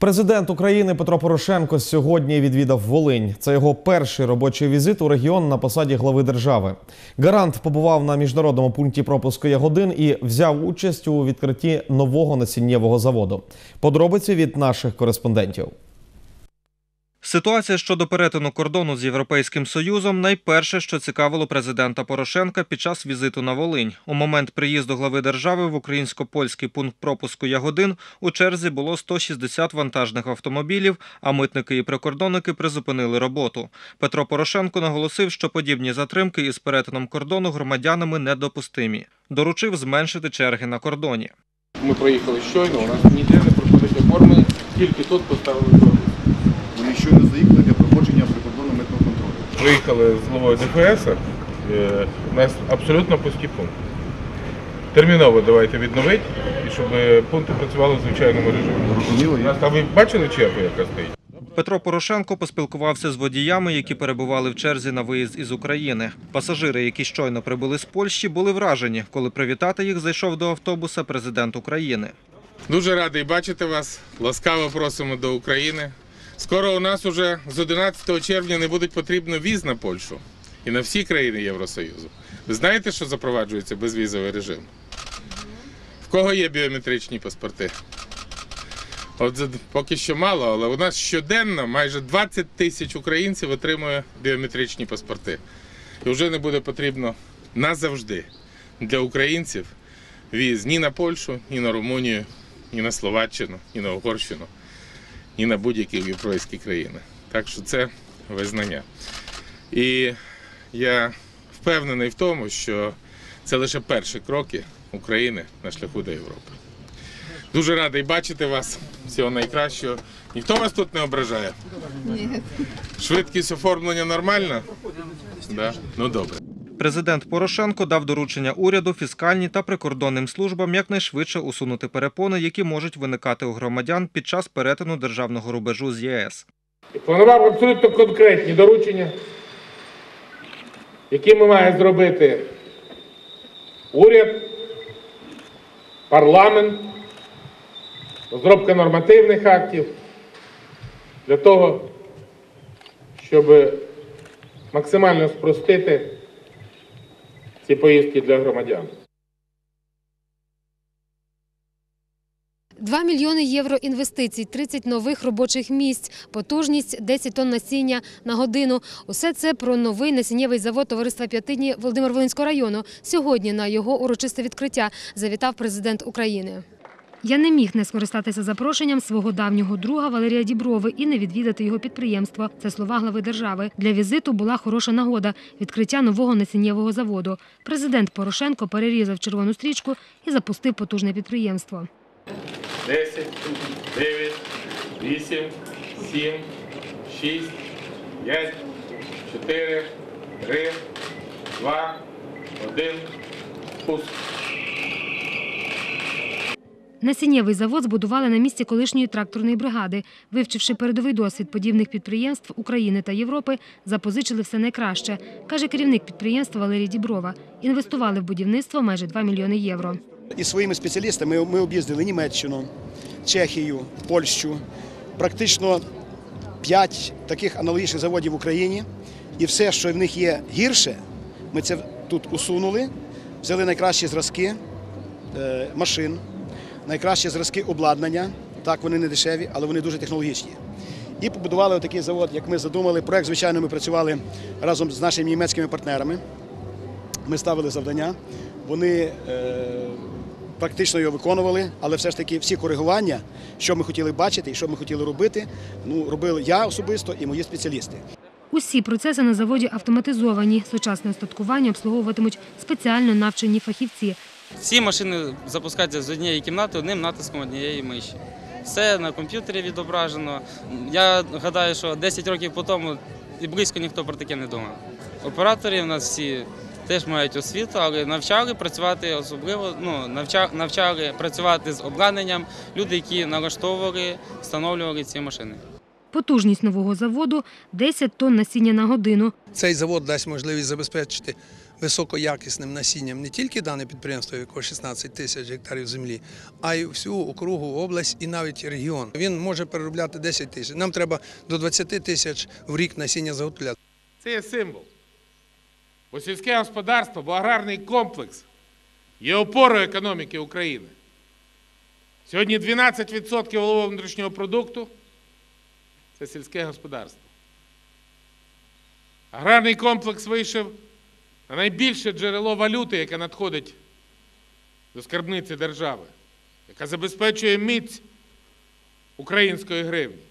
Президент України Петро Порошенко сьогодні відвідав Волинь. Це його перший робочий візит у регіон на посаді глави держави. Гарант побував на міжнародному пункті пропуску Ягодин і взяв участь у відкритті нового насіннєвого заводу. Подробиці від наших кореспондентів. Ситуація щодо перетину кордону з Європейським Союзом найперше, що цікавило президента Порошенка під час візиту на Волинь. У момент приїзду глави держави в українсько-польський пункт пропуску Ягодин у черзі було 160 вантажних автомобілів, а митники і прикордонники призупинили роботу. Петро Порошенко наголосив, що подібні затримки із перетином кордону громадянами недопустимі. Доручив зменшити черги на кордоні. Ми проїхали щойно, у нас ніде не проходить оформлення, тільки тут поставили пропуск. Щойно заїхали для проходження прикордонного митного контролю. Приїхали з головою ДФС, е, у нас абсолютно пусті пункти. Терміново давайте відновити, і щоб пункти працювали в звичайному режимі. Зрозуміло, У нас там ви бачили чергу, яка стоїть? Петро Порошенко поспілкувався з водіями, які перебували в черзі на виїзд із України. Пасажири, які щойно прибули з Польщі, були вражені, коли привітати їх зайшов до автобуса президент України. Дуже радий бачити вас. Ласкаво просимо до України. Скоро у нас уже з 11 червня не будуть потрібно віз на Польщу і на всі країни Євросоюзу. Ви знаєте, що запроваджується безвізовий режим? В кого є біометричні паспорти? От поки що мало, але у нас щоденно майже 20 тисяч українців отримує біометричні паспорти. І вже не буде потрібно назавжди для українців віз ні на Польщу, ні на Румунію, ні на Словаччину, ні на Угорщину, ні на будь-які європейські країни. Так що це визнання. І я впевнений в тому, що це лише перші кроки України на шляху до Європи. Дуже радий бачити вас. Всього найкращого. Ніхто вас тут не ображає? Ні. Швидкість оформлення нормальна? Да? Ну добре. Президент Порошенко дав доручення уряду, фіскальній та прикордонним службам якнайшвидше усунути перепони, які можуть виникати у громадян під час перетину державного рубежу з ЄС. Планував абсолютно конкретні доручення, які ми має зробити уряд, парламент, розробка нормативних актів для того, щоб максимально спростити ці поїздки для громадян. 2 мільйони євро інвестицій, 30 нових робочих місць, потужність 10 тонн насіння на годину. Усе це про новий насіннєвий завод товариства П'ятидні Володимир-Волинського району. Сьогодні на його урочисте відкриття завітав президент України. Я не міг не скористатися запрошенням свого давнього друга Валерія Діброви і не відвідати його підприємство. Це слова глави держави. Для візиту була хороша нагода відкриття нового насіннєвого заводу. Президент Порошенко перерізав червону стрічку і запустив потужне підприємство. 10, 9, 8, 7, 6, 5, 4, 3, 2, 1, пуск. Насіннєвий завод збудували на місці колишньої тракторної бригади. Вивчивши передовий досвід подібних підприємств України та Європи, запозичили все найкраще, каже керівник підприємства Валерій Діброва. Інвестували в будівництво майже 2 мільйони євро. І своїми спеціалістами ми об'їздили Німеччину, Чехію, Польщу. Практично п'ять таких аналогічних заводів в Україні. І все, що в них є гірше, ми це тут усунули, взяли найкращі зразки е, машин, найкращі зразки обладнання. Так, вони не дешеві, але вони дуже технологічні. І побудували отакий завод, як ми задумали. Проект, звичайно, ми працювали разом з нашими німецькими партнерами. Ми ставили завдання. Вони е, практично його виконували, але все ж таки всі коригування, що ми хотіли бачити і що ми хотіли робити, ну робили я особисто і мої спеціалісти. Усі процеси на заводі автоматизовані. Сучасне устаткування обслуговуватимуть спеціально навчені фахівці. Всі машини запускаються з однієї кімнати одним натиском однієї миші. Все на комп'ютері відображено. Я гадаю, що 10 років по тому і близько ніхто про таке не думав. Оператори в нас всі теж мають освіту, але навчали працювати особливо, ну, навча- навчали працювати з обладнанням люди, які налаштовували, встановлювали ці машини. Потужність нового заводу 10 тонн насіння на годину. Цей завод дасть можливість забезпечити високоякісним насінням не тільки дане підприємство, якого 16 тисяч гектарів землі, а й всю округу, область і навіть регіон. Він може переробляти 10 тисяч. Нам треба до 20 тисяч в рік насіння заготовляти. Це є символ. Бо сільське господарство, бо аграрний комплекс є опорою економіки України. Сьогодні 12% валового внутрішнього продукту це сільське господарство. Аграрний комплекс вийшов на найбільше джерело валюти, яке надходить до скарбниці держави, яка забезпечує міць української гривні.